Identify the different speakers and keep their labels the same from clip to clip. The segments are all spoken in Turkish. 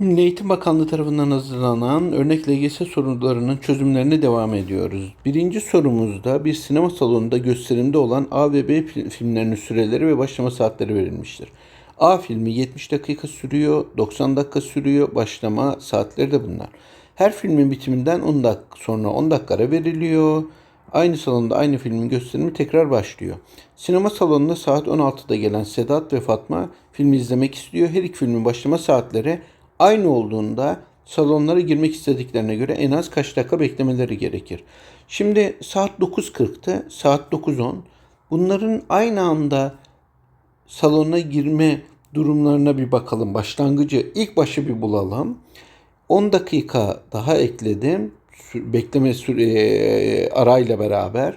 Speaker 1: Milli Eğitim Bakanlığı tarafından hazırlanan örnek LGS sorularının çözümlerine devam ediyoruz. Birinci sorumuzda bir sinema salonunda gösterimde olan A ve B fil- filmlerinin süreleri ve başlama saatleri verilmiştir. A filmi 70 dakika sürüyor, 90 dakika sürüyor, başlama saatleri de bunlar. Her filmin bitiminden 10 dakika sonra 10 dakika ara veriliyor. Aynı salonda aynı filmin gösterimi tekrar başlıyor. Sinema salonunda saat 16'da gelen Sedat ve Fatma filmi izlemek istiyor. Her iki filmin başlama saatleri aynı olduğunda salonlara girmek istediklerine göre en az kaç dakika beklemeleri gerekir. Şimdi saat 9.40'tı, saat 9.10. Bunların aynı anda salona girme durumlarına bir bakalım. Başlangıcı ilk başı bir bulalım. 10 dakika daha ekledim. Bekleme süre arayla beraber.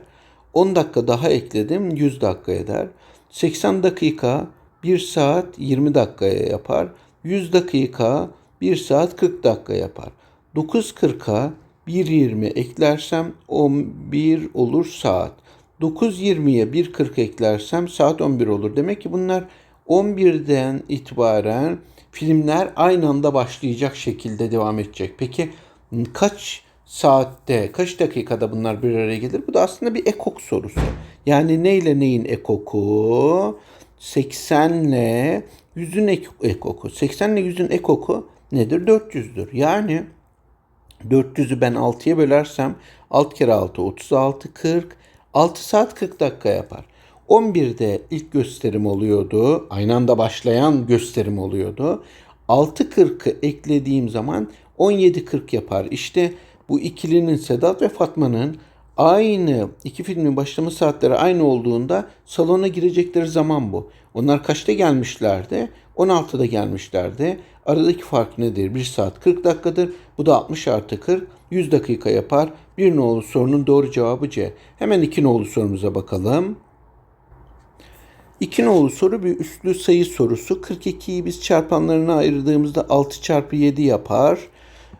Speaker 1: 10 dakika daha ekledim. 100 dakika eder. 80 dakika 1 saat 20 dakikaya yapar. 100 dakika 1 saat 40 dakika yapar. 9.40'a 1.20 eklersem 11 olur saat. 9.20'ye 1.40 eklersem saat 11 olur. Demek ki bunlar 11'den itibaren filmler aynı anda başlayacak şekilde devam edecek. Peki kaç saatte, kaç dakikada bunlar bir araya gelir? Bu da aslında bir ekok sorusu. Yani neyle neyin ekoku? 80 ile 100'ün ek- ekoku. 80 ile 100'ün ekoku nedir? 400'dür. Yani 400'ü ben 6'ya bölersem 6 kere 6 36 40 6 saat 40 dakika yapar. 11'de ilk gösterim oluyordu. Aynı anda başlayan gösterim oluyordu. 6.40'ı eklediğim zaman 17.40 yapar. İşte bu ikilinin Sedat ve Fatma'nın aynı iki filmin başlama saatleri aynı olduğunda salona girecekleri zaman bu. Onlar kaçta gelmişlerdi? 16'da gelmişlerdi. Aradaki fark nedir? 1 saat 40 dakikadır. Bu da 60 artı 40. 100 dakika yapar. Bir nolu sorunun doğru cevabı C. Hemen iki nolu sorumuza bakalım. İki nolu soru bir üstlü sayı sorusu. 42'yi biz çarpanlarına ayırdığımızda 6 çarpı 7 yapar.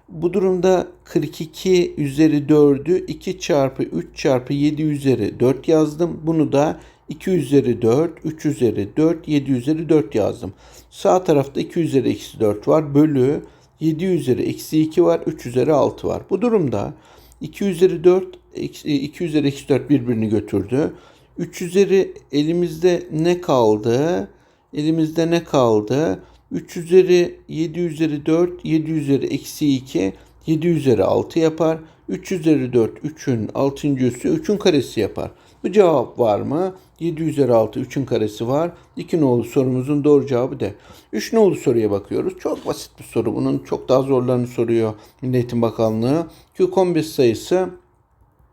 Speaker 1: Bu durumda 42 üzeri 4'ü 2 çarpı 3 çarpı 7 üzeri 4 yazdım. Bunu da 2 üzeri 4, 3 üzeri 4, 7 üzeri 4 yazdım. Sağ tarafta 2 üzeri eksi 4 var. Bölü 7 üzeri eksi 2 var. 3 üzeri 6 var. Bu durumda 2 üzeri 4, eksi- 2 üzeri eksi 4 birbirini götürdü. 3 üzeri elimizde ne kaldı? Elimizde ne kaldı? 3 üzeri 7 üzeri 4, 7 üzeri eksi 2, 7 üzeri 6 yapar. 3 üzeri 4, 3'ün 6. üssü 3'ün karesi yapar. Bu cevap var mı? 7 üzeri 6, 3'ün karesi var. 2 nolu sorumuzun doğru cevabı de. 3 nolu soruya bakıyoruz. Çok basit bir soru. Bunun çok daha zorlarını soruyor Milli Eğitim Bakanlığı. Q15 sayısı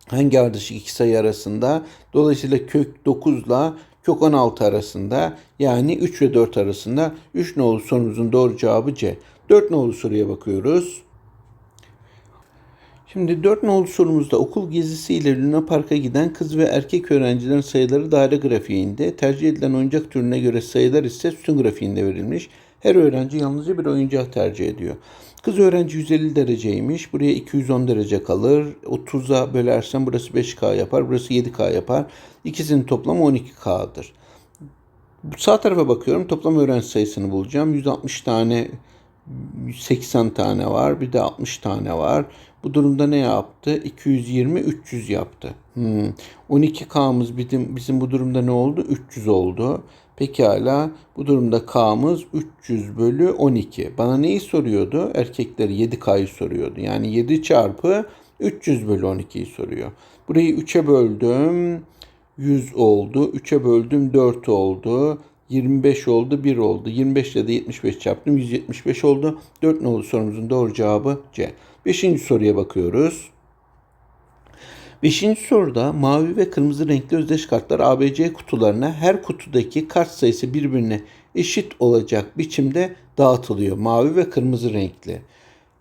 Speaker 1: hangi ardışık iki sayı arasında? Dolayısıyla kök 9 ile kök 16 arasında yani 3 ve 4 arasında 3 nolu sorumuzun doğru cevabı C. 4 nolu soruya bakıyoruz. Şimdi 4 nolu sorumuzda okul gezisiyle Luna Park'a giden kız ve erkek öğrencilerin sayıları daire grafiğinde, tercih edilen oyuncak türüne göre sayılar ise sütun grafiğinde verilmiş. Her öğrenci yalnızca bir oyuncak tercih ediyor. Kız öğrenci 150 dereceymiş. Buraya 210 derece kalır. 30'a bölersem burası 5K yapar. Burası 7K yapar. İkisinin toplamı 12K'dır. Sağ tarafa bakıyorum. Toplam öğrenci sayısını bulacağım. 160 tane 80 tane var. Bir de 60 tane var. Bu durumda ne yaptı? 220, 300 yaptı. Hmm. 12K'mız bizim, bizim bu durumda ne oldu? 300 oldu. Pekala bu durumda K'mız 300 bölü 12. Bana neyi soruyordu? Erkekleri 7K'yı soruyordu. Yani 7 çarpı 300 bölü 12'yi soruyor. Burayı 3'e böldüm. 100 oldu. 3'e böldüm 4 oldu. 25 oldu 1 oldu. 25 ile de 75 çarptım. 175 oldu. 4 nolu sorumuzun doğru cevabı C. Beşinci soruya bakıyoruz. Beşinci soruda mavi ve kırmızı renkli özdeş kartlar ABC kutularına her kutudaki kart sayısı birbirine eşit olacak biçimde dağıtılıyor. Mavi ve kırmızı renkli.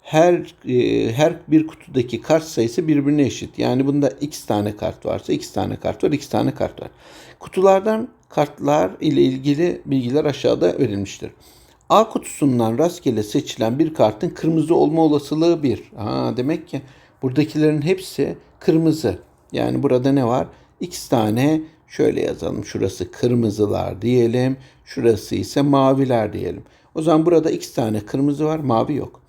Speaker 1: Her e, her bir kutudaki kart sayısı birbirine eşit. Yani bunda x tane kart varsa x tane kart var, x tane kart var. Kutulardan kartlar ile ilgili bilgiler aşağıda verilmiştir. A kutusundan rastgele seçilen bir kartın kırmızı olma olasılığı 1. Ha, demek ki buradakilerin hepsi kırmızı. Yani burada ne var? X tane şöyle yazalım. Şurası kırmızılar diyelim. Şurası ise maviler diyelim. O zaman burada x tane kırmızı var, mavi yok.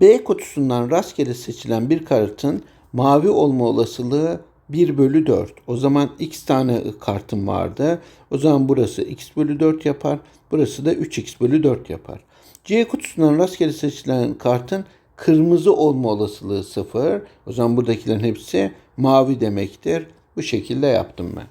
Speaker 1: B kutusundan rastgele seçilen bir kartın mavi olma olasılığı 1 bölü 4. O zaman x tane kartım vardı. O zaman burası x bölü 4 yapar. Burası da 3x bölü 4 yapar. C kutusundan rastgele seçilen kartın kırmızı olma olasılığı 0. O zaman buradakilerin hepsi mavi demektir. Bu şekilde yaptım ben.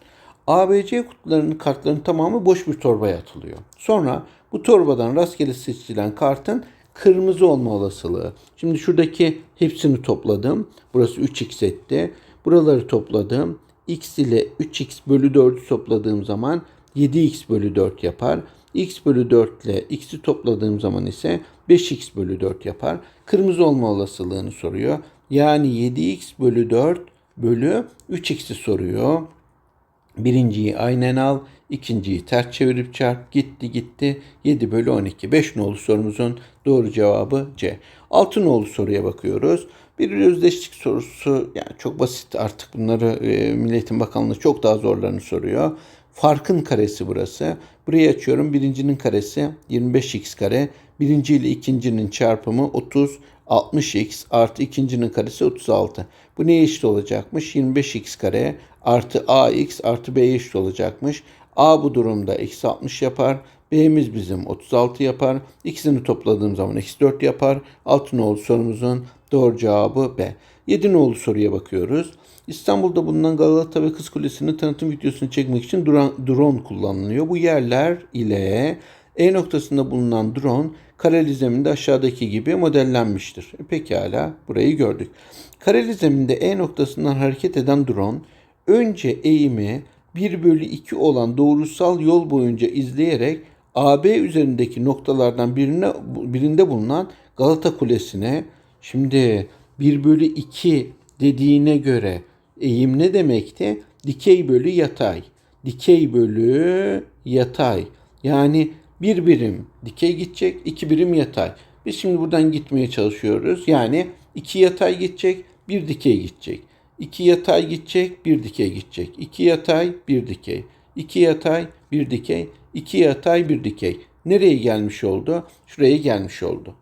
Speaker 1: ABC kutularının kartlarının tamamı boş bir torbaya atılıyor. Sonra bu torbadan rastgele seçilen kartın kırmızı olma olasılığı. Şimdi şuradaki hepsini topladım. Burası 3x etti. Buraları topladım. x ile 3x bölü 4'ü topladığım zaman 7x bölü 4 yapar. X bölü 4 ile x'i topladığım zaman ise 5x bölü 4 yapar. Kırmızı olma olasılığını soruyor. Yani 7x bölü 4 bölü 3x'i soruyor. Birinciyi aynen al, ikinciyi ters çevirip çarp. Gitti gitti. 7 bölü 12. 5 nolu sorumuzun doğru cevabı C. 6 nolu soruya bakıyoruz. Bir özdeşlik sorusu yani çok basit artık bunları e, Milli Eğitim Bakanlığı çok daha zorlarını soruyor. Farkın karesi burası. Burayı açıyorum. Birincinin karesi 25x kare. Birinci ile ikincinin çarpımı 30. 60x artı ikincinin karesi 36. Bu neye eşit olacakmış? 25x kare artı ax artı b'ye eşit olacakmış. a bu durumda eksi 60 yapar. B'miz bizim 36 yapar. İkisini topladığım zaman eksi 4 yapar. 6 nolu sorumuzun doğru cevabı B. 7 nolu soruya bakıyoruz. İstanbul'da bulunan Galata ve Kız Kulesi'nin tanıtım videosunu çekmek için drone kullanılıyor. Bu yerler ile E noktasında bulunan drone kareli zeminde aşağıdaki gibi modellenmiştir. E pekala burayı gördük. Kareli zeminde E noktasından hareket eden drone önce eğimi 1 bölü 2 olan doğrusal yol boyunca izleyerek AB üzerindeki noktalardan birine, birinde bulunan Galata Kulesi'ne şimdi 1 bölü 2 dediğine göre eğim ne demekti? Dikey bölü yatay. Dikey bölü yatay. Yani bir birim dikey gidecek, iki birim yatay. Biz şimdi buradan gitmeye çalışıyoruz. Yani iki yatay gidecek, bir dikey gidecek. İki yatay gidecek, bir dikey gidecek. İki yatay, bir dikey. İki yatay, bir dikey. İki yatay, bir dikey. Nereye gelmiş oldu? Şuraya gelmiş oldu.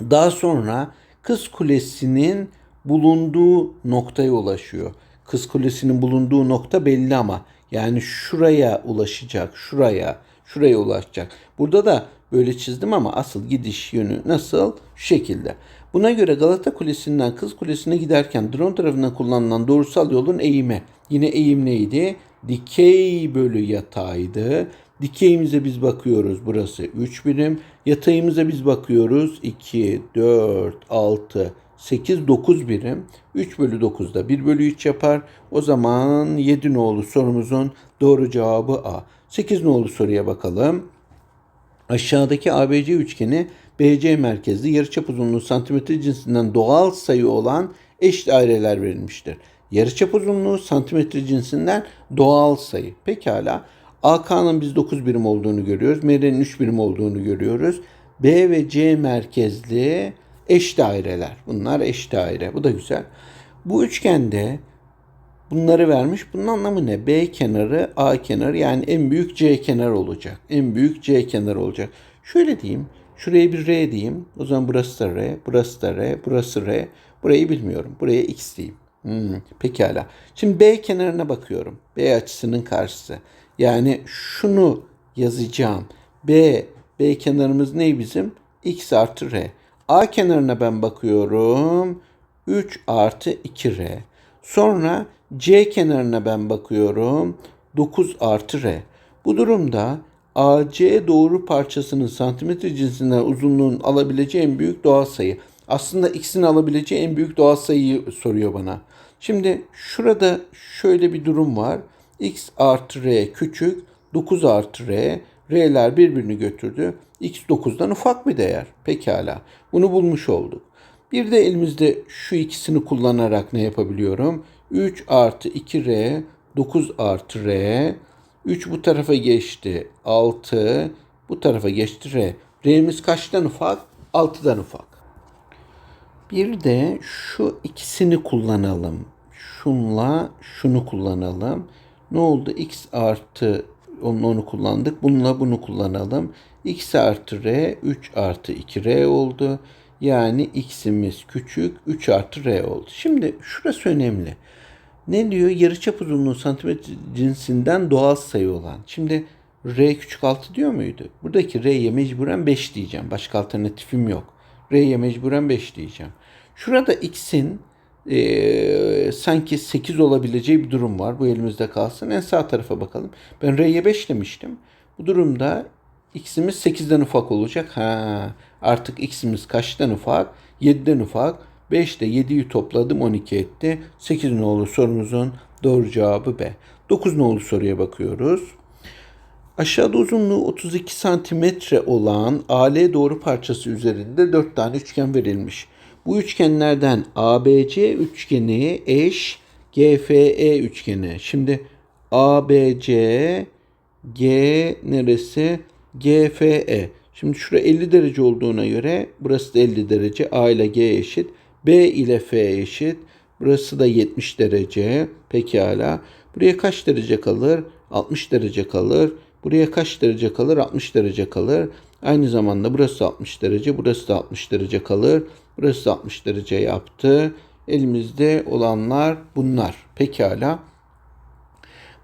Speaker 1: Daha sonra Kız Kulesi'nin bulunduğu noktaya ulaşıyor. Kız Kulesi'nin bulunduğu nokta belli ama yani şuraya ulaşacak, şuraya, şuraya ulaşacak. Burada da böyle çizdim ama asıl gidiş yönü nasıl? Şu şekilde. Buna göre Galata Kulesi'nden Kız Kulesi'ne giderken drone tarafından kullanılan doğrusal yolun eğimi. Yine eğim neydi? Dikey bölü yataydı. Dikeyimize biz bakıyoruz. Burası 3 birim. Yatayımıza biz bakıyoruz. 2, 4, 6, 8, 9 birim. 3 bölü 9 da 1 bölü 3 yapar. O zaman 7 nolu sorumuzun doğru cevabı A. 8 nolu soruya bakalım. Aşağıdaki ABC üçgeni BC merkezli yarıçap uzunluğu santimetre cinsinden doğal sayı olan eş daireler verilmiştir. Yarıçap uzunluğu santimetre cinsinden doğal sayı. Pekala. AK'nın biz 9 birim olduğunu görüyoruz. MR'nin 3 birim olduğunu görüyoruz. B ve C merkezli eş daireler. Bunlar eş daire. Bu da güzel. Bu üçgende bunları vermiş. Bunun anlamı ne? B kenarı, A kenarı yani en büyük C kenarı olacak. En büyük C kenarı olacak. Şöyle diyeyim. Şuraya bir R diyeyim. O zaman burası da R, burası da R, burası R. Burayı bilmiyorum. Buraya X diyeyim. Hmm, pekala. Şimdi B kenarına bakıyorum. B açısının karşısı. Yani şunu yazacağım. B, B kenarımız ne bizim? X artı R. A kenarına ben bakıyorum. 3 artı 2R. Sonra C kenarına ben bakıyorum. 9 artı R. Bu durumda AC doğru parçasının santimetre cinsinden uzunluğun alabileceği en büyük doğal sayı. Aslında x'in alabileceği en büyük doğal sayıyı soruyor bana. Şimdi şurada şöyle bir durum var. x artı r küçük, 9 artı r. R'ler birbirini götürdü. X 9'dan ufak bir değer. Pekala. Bunu bulmuş olduk. Bir de elimizde şu ikisini kullanarak ne yapabiliyorum? 3 artı 2R, 9 artı R. 3 bu tarafa geçti. 6 bu tarafa geçti R. R'miz kaçtan ufak? 6'dan ufak. Bir de şu ikisini kullanalım. Şunla şunu kullanalım. Ne oldu? X artı onu, onu kullandık. Bununla bunu kullanalım. x artı r 3 artı 2r oldu. Yani x'imiz küçük 3 artı r oldu. Şimdi şurası önemli. Ne diyor? Yarıçap uzunluğu santimetre cinsinden doğal sayı olan. Şimdi r küçük 6 diyor muydu? Buradaki r'ye mecburen 5 diyeceğim. Başka alternatifim yok. r'ye mecburen 5 diyeceğim. Şurada x'in e, sanki 8 olabileceği bir durum var. Bu elimizde kalsın. En sağ tarafa bakalım. Ben r'ye 5 demiştim. Bu durumda x'imiz 8'den ufak olacak. Ha, artık x'imiz kaçtan ufak? 7'den ufak. 5 ile 7'yi topladım 12 etti. 8 nolu sorumuzun doğru cevabı B. 9 nolu soruya bakıyoruz. Aşağıda uzunluğu 32 santimetre olan AL doğru parçası üzerinde 4 tane üçgen verilmiş. Bu üçgenlerden ABC üçgeni eş GFE üçgeni. Şimdi ABC G neresi? GFE. Şimdi şura 50 derece olduğuna göre burası da 50 derece. A ile G eşit. B ile F eşit. Burası da 70 derece. Pekala. Buraya kaç derece kalır? 60 derece kalır. Buraya kaç derece kalır? 60 derece kalır. Aynı zamanda burası 60 derece, burası da 60 derece kalır. Burası da 60 derece yaptı. Elimizde olanlar bunlar. Pekala.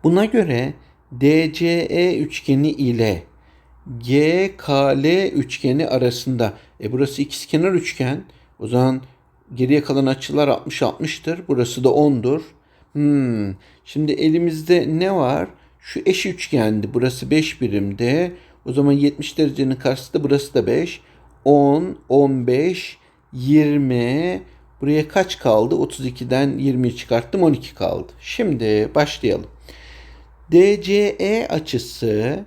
Speaker 1: Buna göre DCE üçgeni ile GKL üçgeni arasında e burası ikizkenar üçgen. O zaman geriye kalan açılar 60 60'tır. Burası da 10'dur. Hmm. Şimdi elimizde ne var? Şu eş üçgendi. Burası 5 birimde. O zaman 70 derecenin karşısında burası da 5. 10, 15, 20. Buraya kaç kaldı? 32'den 20'yi çıkarttım 12 kaldı. Şimdi başlayalım. DCE açısı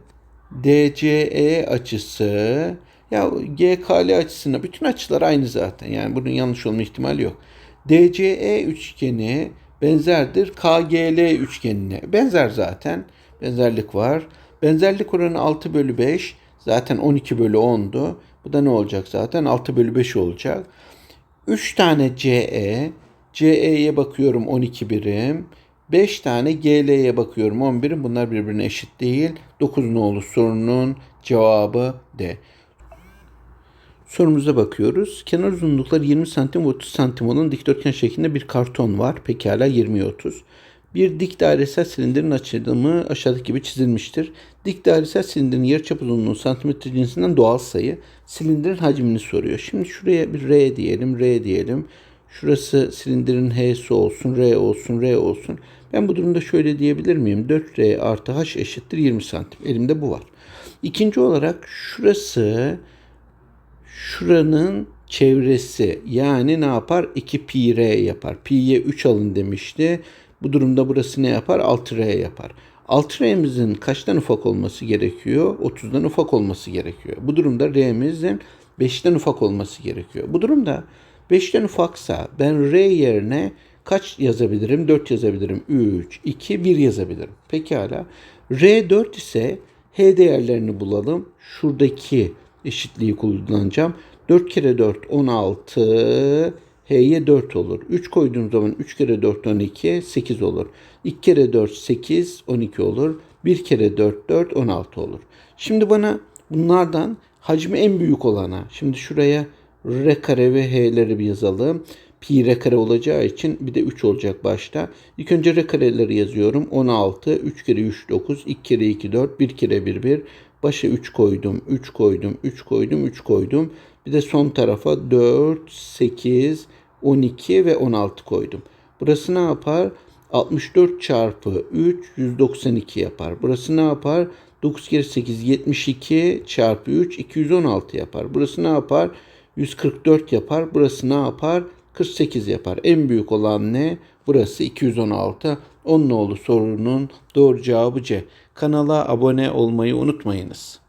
Speaker 1: DCE açısı ya GKL açısına bütün açılar aynı zaten. Yani bunun yanlış olma ihtimali yok. DCE üçgeni benzerdir KGL üçgenine. Benzer zaten. Benzerlik var. Benzerlik oranı 6 bölü 5. Zaten 12 bölü 10'du. Bu da ne olacak zaten? 6 bölü 5 olacak. 3 tane CE. CE'ye bakıyorum 12 birim. 5 tane GL'ye bakıyorum 11 birim. Bunlar birbirine eşit değil. 9 nolu sorunun cevabı D. Sorumuza bakıyoruz. Kenar uzunlukları 20 santim ve 30 santim olan dikdörtgen şeklinde bir karton var. Pekala 20-30. Bir dik dairesel silindirin açılımı aşağıdaki gibi çizilmiştir. Dik dairesel silindirin yarıçap uzunluğu santimetre cinsinden doğal sayı. Silindirin hacmini soruyor. Şimdi şuraya bir R diyelim, R diyelim. Şurası silindirin H'si olsun, R olsun, R olsun. Ben bu durumda şöyle diyebilir miyim? 4R artı H eşittir 20 santim. Elimde bu var. İkinci olarak şurası şuranın çevresi yani ne yapar? 2 pi r yapar. Pi'ye 3 alın demişti. Bu durumda burası ne yapar? 6r yapar. 6r'mizin kaçtan ufak olması gerekiyor? 30'dan ufak olması gerekiyor. Bu durumda r'mizin 5'ten ufak olması gerekiyor. Bu durumda 5'ten ufaksa ben r yerine kaç yazabilirim? 4 yazabilirim. 3, 2, 1 yazabilirim. Pekala. R 4 ise H değerlerini bulalım. Şuradaki eşitliği kullanacağım. 4 kere 4 16 H'ye 4 olur. 3 koyduğum zaman 3 kere 4 12 8 olur. 2 kere 4 8 12 olur. 1 kere 4 4 16 olur. Şimdi bana bunlardan hacmi en büyük olana şimdi şuraya R kare ve H'leri bir yazalım. Pi R kare olacağı için bir de 3 olacak başta. İlk önce R kareleri yazıyorum. 16, 3 kere 3 9, 2 kere 2 4, 1 kere 1 1. Başa 3 koydum, 3 koydum, 3 koydum, 3 koydum. Bir de son tarafa 4, 8, 12 ve 16 koydum. Burası ne yapar? 64 çarpı 3 192 yapar. Burası ne yapar? 9 kere 8 72 çarpı 3 216 yapar. Burası ne yapar? 144 yapar. Burası ne yapar? 48 yapar. En büyük olan ne? Burası 216. Onun oğlu sorunun doğru cevabı C. Kanala abone olmayı unutmayınız.